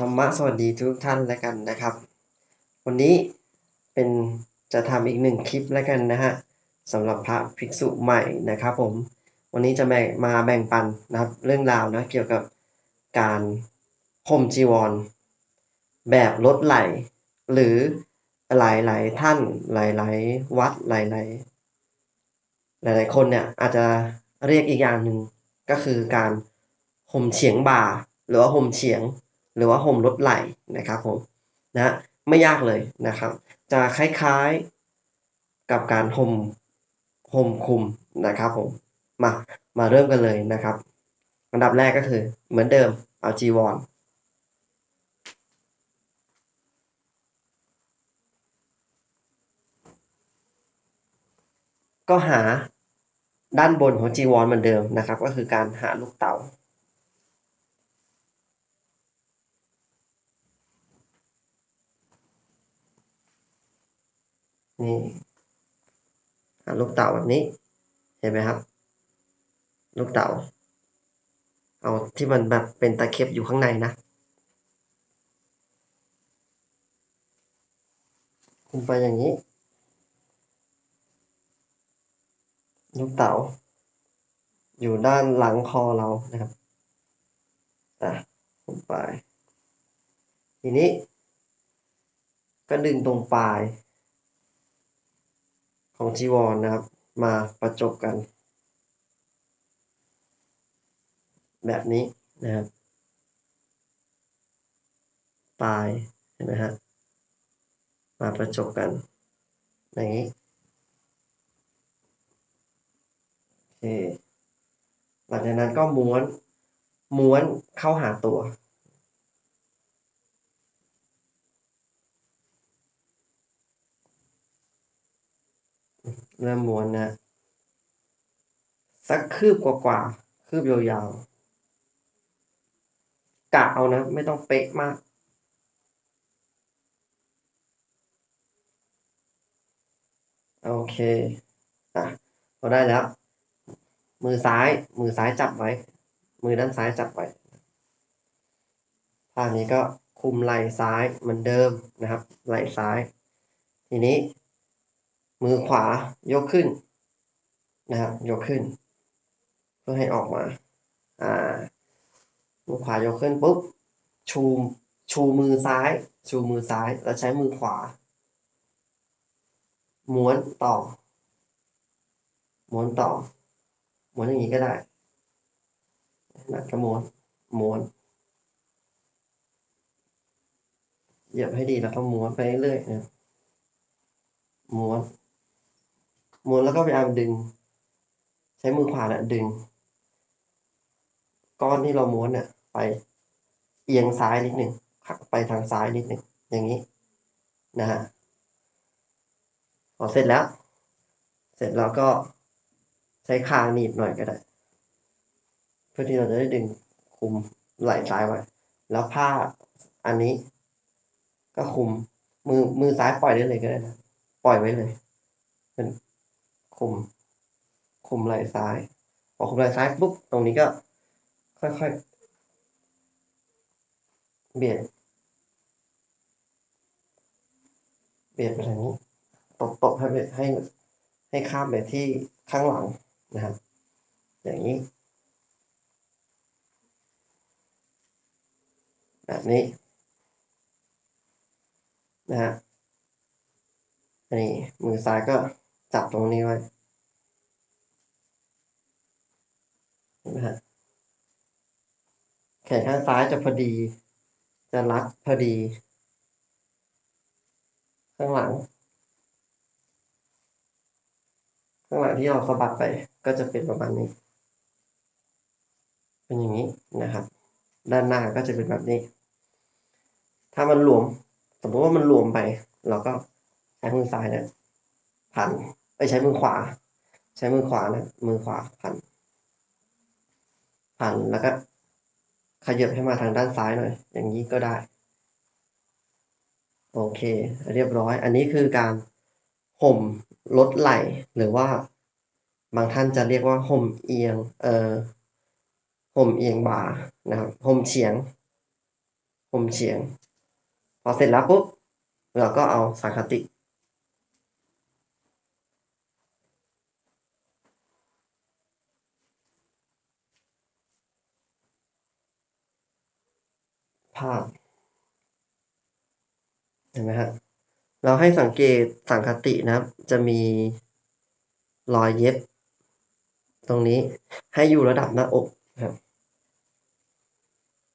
ธรรมะสวัสดีทุกท่านแล้วกันนะครับ วันนี้เป็นจะทำอีกหนึ่งคลิปแล้วกันนะฮะสำหรับพระภิกษุใหม่นะครับผมวันนี้จะแบ่งมาแบ่งปันนะครับเรื่องราวนะเกี่ยวกับการห่มจีวร แบบลดไหล หรือหลายๆท่านหลายๆวัดหลายๆ หลายๆคนเนี่ยอาจจะเรียกอีกอย่างหนึ่งก็คือการห่มเฉียงบ่าหรือว่าห่มเฉียง หรือว่าห่มลดไหล่นะครับผมนะไม่ยากเลยนะครับ จะคล้ายๆกับการห่มห่มคุมนะครับผมมามาเริ่มกันเลยนะครับ อันดับแรกก็คือเหมือนเดิมเอาจีวรก็หาด้านบนของจีวรเหมือนเดิมนะครับ ก็คือการหาลูกเต๋า นี่หาลูกเต๋าแบบนี้ เห็นไหมครับ ลูกเต๋าเอาที่มันแบบเป็นตะเข็บอยู่ข้างในนะคุมไปอย่างนี้ ลูกเต๋าอยู่ด้านหลังคอเรานะครับอะคุมไป ทีนี้ ก็ดึงตรงปลาย ของจีวรนนะครับ มาประจบกัน แบบนี้นะครับปลายเห็นไหมฮะมาประจบกันอย่างนี้โอเคหลังจากนั้นก็ม้วนม้วนเข้าหาตัว เริ่มม้วนนะสักคืบกว่าๆคืบยาวๆกะเอานะ ไม่ต้องเป๊ะมาก โอเค อะพอได้แล้ว มือซ้าย มือซ้ายจับไว้ มือด้านซ้ายจับไว้ท่านี้ก็คุมไหล่ซ้ายเหมือนเดิมนะครับ ไหล่ซ้าย ทีนี้ มือขวายกขึ้นนะครับยกขึ้น เพื่อให้ออกมา อ่า มือขวายกขึ้นปุ๊บชูชูมือซ้าย ชูมือซ้าย แล้วใช้มือขวา ม้วนต่อ ม้วนต่อ ม้วนอย่างนี้ก็ได้นะก็ม้วน ม้วน เหยียบให้ดีแล้วก็ม้วนไปเรื่อยๆนะม้วน ม้วนแล้วก็พยายามดึง ใช้มือขวาเนี่ยดึง ก้อนที่เราม้วนเนี่ยไปเอียงซ้ายนิดหนึ่งไปทางซ้ายนิดหนึ่งอย่างนี้นะฮะพอเสร็จแล้ว เสร็จแล้วก็ใช้คางหนีบหน่อยก็ได้ เพื่อที่เราจะได้ดึงคุมไหล่ซ้ายไว้ แล้วผ้าอันนี้ ก็คุมมือมือซ้ายปล่อยได้เลยก็ได้นะ ปล่อยไว้เลย เป็น คุม คุมไหล่ซ้ายพอคุมไหล่ซ้ายปุ๊บตรงนี้ก็ ค่อยๆ เบียด เบียดไปทางนี้ตบตบให้ให้ให้ข้ามไปที่ข้างหลังนะครับ อย่างนี้ แบบนี้นะฮะอันนี้มือซ้ายก็ จับตรงนี้ไว้เห็นไหมฮะแขนข้างซ้ายจะพอดี จะรัดพอดี ข้างหลัง ข้างหลังที่เราสะบัดไปก็จะเป็นประมาณนี้ เป็นอย่างนี้นะครับ ด้านหน้าก็จะเป็นแบบนี้ ถ้ามันหลวม สมมติว่ามันหลวมไป เราก็ใช้มือซ้ายเนี่ย พันไปใช้มือขวา ใช้มือขวานะ มือขวาพันพันแล้วก็ขยับให้มาทางด้านซ้ายหน่อย อย่างนี้ก็ได้ โอเค เรียบร้อย อันนี้คือการห่มลดไหล่หรือว่า บางท่านจะเรียกว่าห่มเอียง เอ่อห่มเอียงบ่านะครับห่มเฉียงห่มเฉียง พอเสร็จแล้วปุ๊บเราก็เอาสังคติ ภาพ เห็นไหมฮะ เราให้สังเกตสังคตินะครับ จะมีรอยเย็บ ตรงนี้ให้อยู่ระดับหน้าอกครับ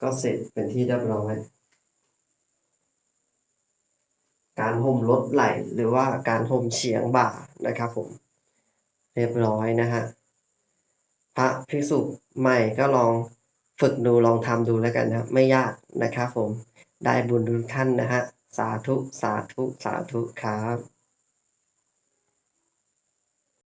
ก็เสร็จเป็นที่เรียบร้อยการห่มลดไหลหรือว่าการห่มเฉียงบ่านะครับผม เรียบร้อยนะฮะพระภิกษุใหม่ก็ลอง ฝึกดูลองทำดูแล้วกันนะครับไม่ยากนะครับผมได้บุญทุกท่านนะฮะสาธุสาธุสาธุครับ